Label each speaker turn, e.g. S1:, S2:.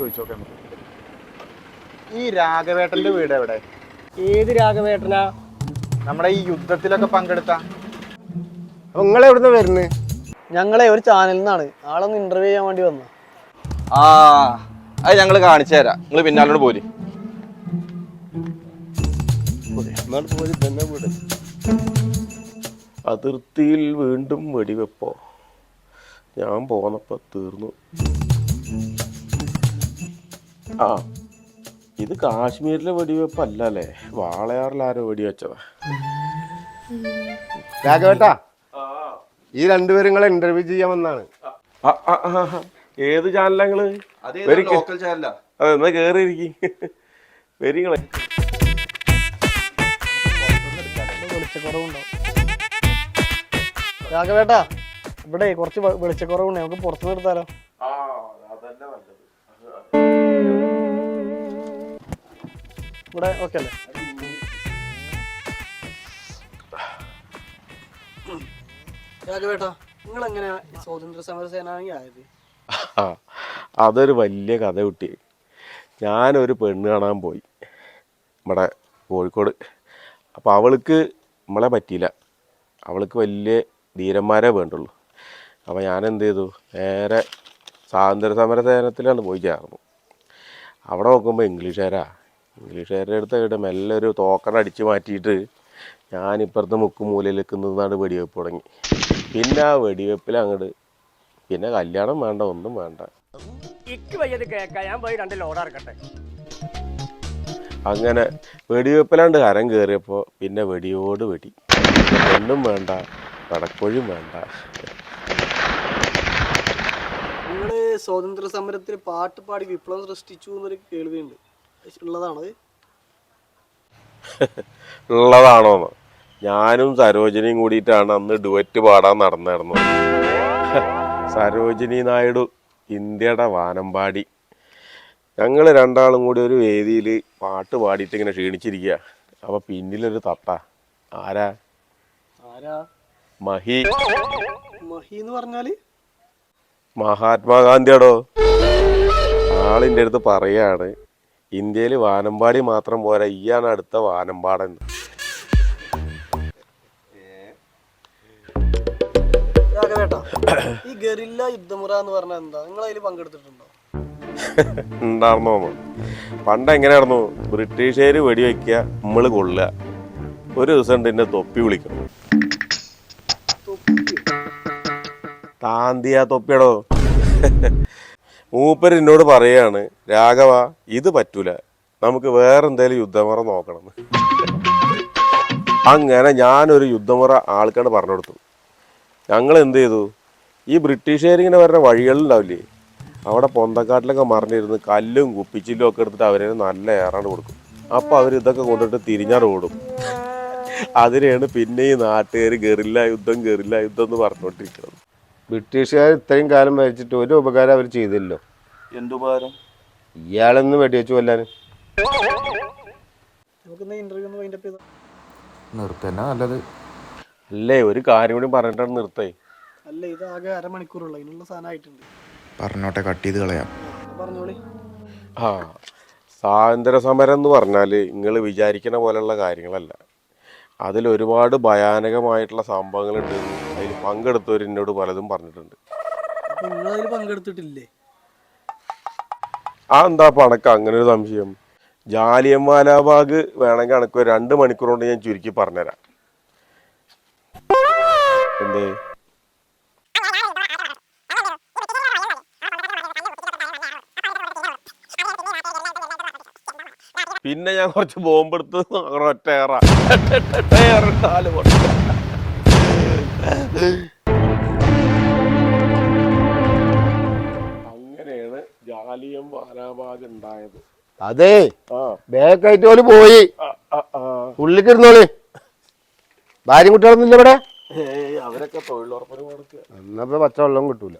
S1: ചോദിച്ചോക്കെ. നമുക്ക് ഈ രാഘവേട്ടന്റെ വീട് എവിടെ?
S2: ഏത് രാഘവേട്ടനാ?
S1: നമ്മുടെ ഈ യുദ്ധത്തിലൊക്കെ പങ്കെടുത്ത.
S3: നിങ്ങൾ എവിടുന്ന് വരുന്നത്
S2: ഞങ്ങളെ ഒരു ചാനലിൽ നിന്നാണ് ആളൊന്ന് ഇന്റർവ്യൂ ചെയ്യാൻ വേണ്ടി വന്നു.
S4: ആ അത് ഞങ്ങൾ കാണിച്ചു തരാം. നിങ്ങൾ പിന്നാലോട് പോരി.
S5: അതിർത്തിയിൽ വീണ്ടും വെടിവെപ്പോ. ഞാൻ പോന്നപ്പോ തീർന്നു. ആ. ഇത് കാശ്മീരിലെ വെടിവെപ്പല്ല അല്ലേ വാളയാറിൽ ആരോ വെടിവെച്ചതാ.
S3: രാഘവേട്ടാ ഈ രണ്ടുപേരും നിങ്ങളെ ഇന്റർവ്യൂ ചെയ്യാൻ വന്നാണ്.
S5: ഏത് ചാനലങ്ങൾ നിങ്ങൾ?
S4: ലോക്കൽ ചാനലാ
S5: അതെ എന്നാ കേറിയിരിക്കും വരിങ്ങളെ
S2: വെളിച്ചക്കുറവുണ്ടാവും രാഘവേട്ടാ ഇവിടെ കുറച്ച് വെളിച്ചക്കുറവുണ്ട്. നമുക്ക് പുറത്തു നിർത്താലോ ഇവിടെ ഓക്കെ അല്ലേ? രാഘവേട്ടാ നിങ്ങൾ എങ്ങനെയാ സ്വാതന്ത്ര്യ സമര സേനാനി ആയത്?
S5: അതൊരു വലിയ കഥ കുട്ടി. ഞാനൊരു പെണ്ണ് കാണാൻ പോയി നമ്മുടെ കോഴിക്കോട്. അപ്പോൾ അവൾക്ക് നമ്മളെ പറ്റിയില്ല. അവൾക്ക് വലിയ ധീരന്മാരെ വേണ്ടുള്ളൂ. അപ്പോൾ ഞാൻ എന്ത് ചെയ്തു? നേരെ സ്വാതന്ത്ര്യ സമര സേനത്തിലാണ് പോയി ചേർന്നു അവിടെ നോക്കുമ്പോൾ ഇംഗ്ലീഷുകാരാ. ഇംഗ്ലീഷുകാരുടെ അടുത്ത് ഇവിടെ മെല്ലെ ഒരു തോക്കട അടിച്ചു മാറ്റിയിട്ട് ഞാൻ ഇപ്പുറത്തെ മുക്കും മൂലയിലേക്ക് നിന്നാണ് വെടിവെപ്പ് തുടങ്ങി. പിന്നെ ആ വെടിവെപ്പിൽ അങ്ങോട്ട് പിന്നെ കല്യാണം വേണ്ട ഒന്നും വേണ്ട.
S2: ഞാൻ പോയി രണ്ട്
S5: അങ്ങനെ വെടിവെപ്പിലാണ്ട് കരം കയറിയപ്പോൾ പിന്നെ വെടിയോട് വെടി. ഒന്നും വേണ്ട പടക്കൊഴും വേണ്ട.
S2: നിങ്ങൾ സ്വാതന്ത്ര്യ സമരത്തിൽ പാട്ട് പാടി വിപ്ലവം സൃഷ്ടിച്ചു എന്നൊരു കേൾവിയുണ്ട്. ഉള്ളതാണ്
S5: ഉള്ളതാണോ ഞാനും സരോജിനിയും കൂടിയിട്ടാണ് അന്ന് ഡുവറ്റ് പാടാൻ നടന്നായിരുന്നു. സരോജിനി നായിഡു ഇന്ത്യയുടെ വാനമ്പാടി. ഞങ്ങൾ രണ്ടാളും കൂടി ഒരു വേദിയിൽ പാട്ട് പാടിയിട്ട് ഇങ്ങനെ ക്ഷീണിച്ചിരിക്കുക അപ്പോൾ പിന്നിലൊരു തത്ത. ആരാ?
S2: ആരാ?
S5: മഹി.
S2: മഹി എന്ന് പറഞ്ഞാൽ?
S5: മഹാത്മാഗാന്ധിയാടോ? ആളിന്റെ അടുത്ത് പറയാണ് ഇന്ത്യയിൽ വാനമ്പാടി മാത്രം പോരാ ഈയാണ് അടുത്ത വാനമ്പാടൻ.
S2: ഈ ഗറില്ല യുദ്ധമുറ എന്ന് പറഞ്ഞാൽ എന്താ? നിങ്ങൾ അതിൽ പങ്കെടുത്തിട്ടുണ്ടോ
S5: ഉണ്ടായിരുന്നോ പണ്ട് എങ്ങനെയായിരുന്നു? ബ്രിട്ടീഷുകാർ വെടിവെക്കുക നമ്മൾ കൊള്ളുക. ഒരു ദിവസം ഉണ്ട് എന്നെ തൊപ്പി വിളിക്കണം താന്തിയ തൊപ്പിയടോ? മൂപ്പർ എന്നോട് പറയാണ് രാഘവ ഇത് പറ്റൂല. നമുക്ക് വേറെ എന്തേലും യുദ്ധമുറ നോക്കണം. അങ്ങനെ ഞാനൊരു യുദ്ധമുറ ആൾക്കാണ് പറഞ്ഞു കൊടുത്തു ഞങ്ങൾ എന്ത് ചെയ്തു ഈ ബ്രിട്ടീഷുകാരിങ്ങനെ വരുന്ന വഴികളുണ്ടാവില്ലേ അവിടെ പൊന്തക്കാട്ടിലൊക്കെ മറിഞ്ഞിരുന്ന് കല്ലും കുപ്പിച്ചില്ലും ഒക്കെ എടുത്തിട്ട് അവരെ നല്ല ഏറാണ്ട് കൊടുക്കും. അപ്പോൾ അവർ ഇതൊക്കെ കൊണ്ടിട്ട് തിരിഞ്ഞാട് ഓടും. അതിനെയാണ് പിന്നെ ഈ നാട്ടുകാർ ഗറില്ല യുദ്ധം ഗറില്ല യുദ്ധം എന്ന് പറഞ്ഞുകൊണ്ടിരിക്കുന്നത്.
S3: ബ്രിട്ടീഷുകാർ ഇത്രയും കാലം ഭരിച്ചിട്ട് ഒരു ഉപകാരം അവർ ചെയ്തില്ലല്ലോ.
S4: എന്തുപകാരം?
S3: ഇയാളെന്ന് വെടിവെച്ചു കൊല്ലാൻ.
S6: നിർത്തന്നെ നല്ലത്.
S5: അല്ലേ ഒരു കാര്യം കൂടി പറഞ്ഞിട്ടാണ് നിർത്തേ.
S2: അല്ല ഇത് ആകെ അരമണിക്കൂറുള്ള. ഇതിനുള്ള സാധനമായിട്ടുണ്ട്
S6: പറഞ്ഞോട്ടെ കട്ട് ചെയ്ത് കളയാം.
S2: പറഞ്ഞോളി.
S5: ആ സ്വാതന്ത്ര്യ സമരം എന്ന് പറഞ്ഞാൽ നിങ്ങൾ വിചാരിക്കുന്ന പോലെയുള്ള കാര്യങ്ങളല്ല. അതിൽ ഒരുപാട് ഭയാനകമായിട്ടുള്ള സംഭവങ്ങൾ സംഭവങ്ങളുണ്ട്. അതിൽ പങ്കെടുത്തവർ എന്നോട് പലതും പറഞ്ഞിട്ടുണ്ട്.
S2: പങ്കെടുത്തിട്ടില്ലേ?
S5: ആ എന്താ പണക്ക്? അങ്ങനെ ഒരു സംശയം ജാലിയൻവാലാബാഗ് വേണമെങ്കിൽ കണക്ക് രണ്ട് മണിക്കൂർ കൊണ്ട് ഞാൻ ചുരുക്കി പറഞ്ഞുതരാം. എന്തേ? പിന്നെ ഞാൻ കുറച്ച് ബോംബെടുത്ത് ഒറ്റ ഏറ. അങ്ങനെയാണ് ജാലിയം വാലാബാഗ് ഉണ്ടായത്.
S3: അതെ. ബാക്കായിട്ട് പോലെ പോയി. ഉള്ളിക്കിരുന്നോളി ഭാര്യയും കുട്ടികളൊന്നും ഇല്ല ഇവിടെ?
S5: അവരൊക്കെ തൊഴിലുറപ്പിന് കൊടുക്കുക
S3: എന്നപ്പോ പച്ചവെള്ളം കിട്ടൂല.